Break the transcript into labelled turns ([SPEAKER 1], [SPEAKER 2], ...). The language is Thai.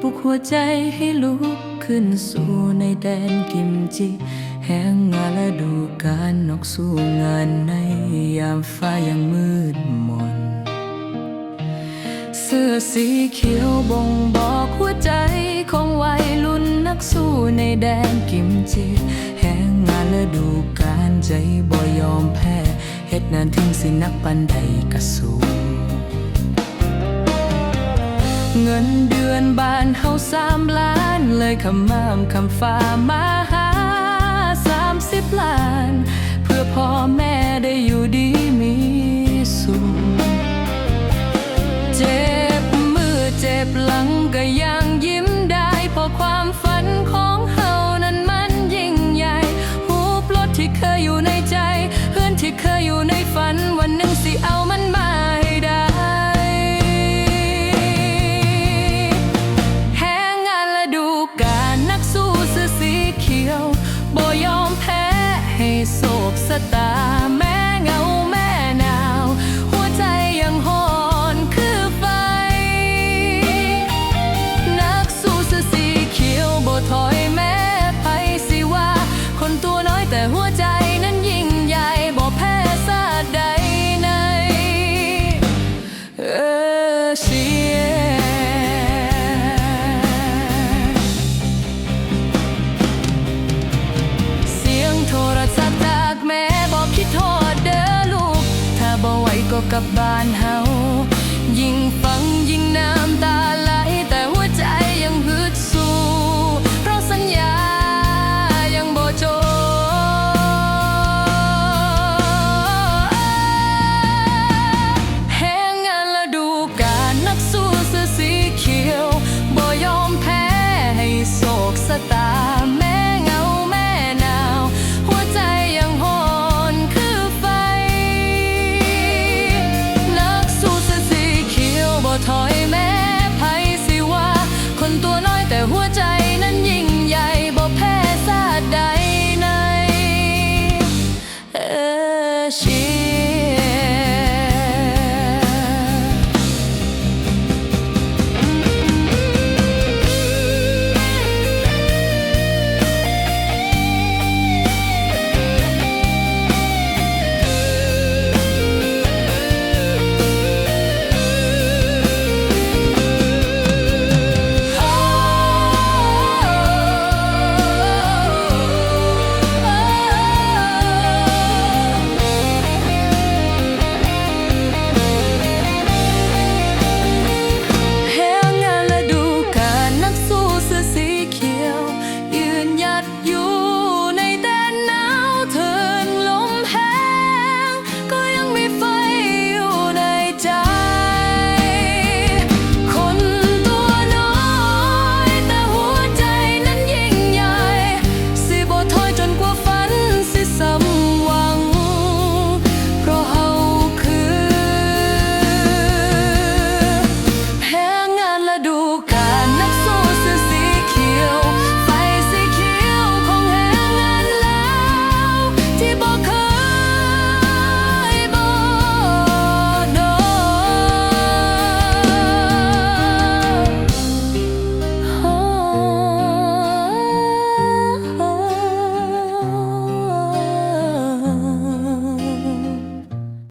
[SPEAKER 1] ปลุกหัวใจให้ลุกขึ้นสู่ในแดนกิมจิ แห่งงานและดูการนกสู่งานในยามฟ้ายังมืดมน เสื้อสีเขียวบ่งบอกหัวใจของวัยรุ่นนักสู้ในแดนกิมจิ แห่งงานและดูการใจบ่ยอมแพ้เฮ็ดนานถึงสินักปันใดกระสู เงินเดือนบ้านเฮาสามล้าน เลยคำมามคำฝ่ามาหาสามสิบล้าน เพื่อพ่อแม่ได้อยู่ดีมีสุขเจ สตาแม้เงาแม่หนาว หัวใจยังหอนคือไฟ นักสู้เสื้อสีเขียวบ่ถอยแม้ภัยสิว่า คนตัวน้อยแต่หัวใจนั้นยิ่งใหญ่บ่แพ้ซาดใดใน เออเชี ก็กลับบ้านเฮายิ่งฟังยิ่งน้ำตาไหลแต่หัวใจยังฮึดสู้ เพราะสัญญายังบ่จบแหงงานละดูการนักสู้เสื้อสีเขียว บ่ยอมแพ้ให้โศกสตา she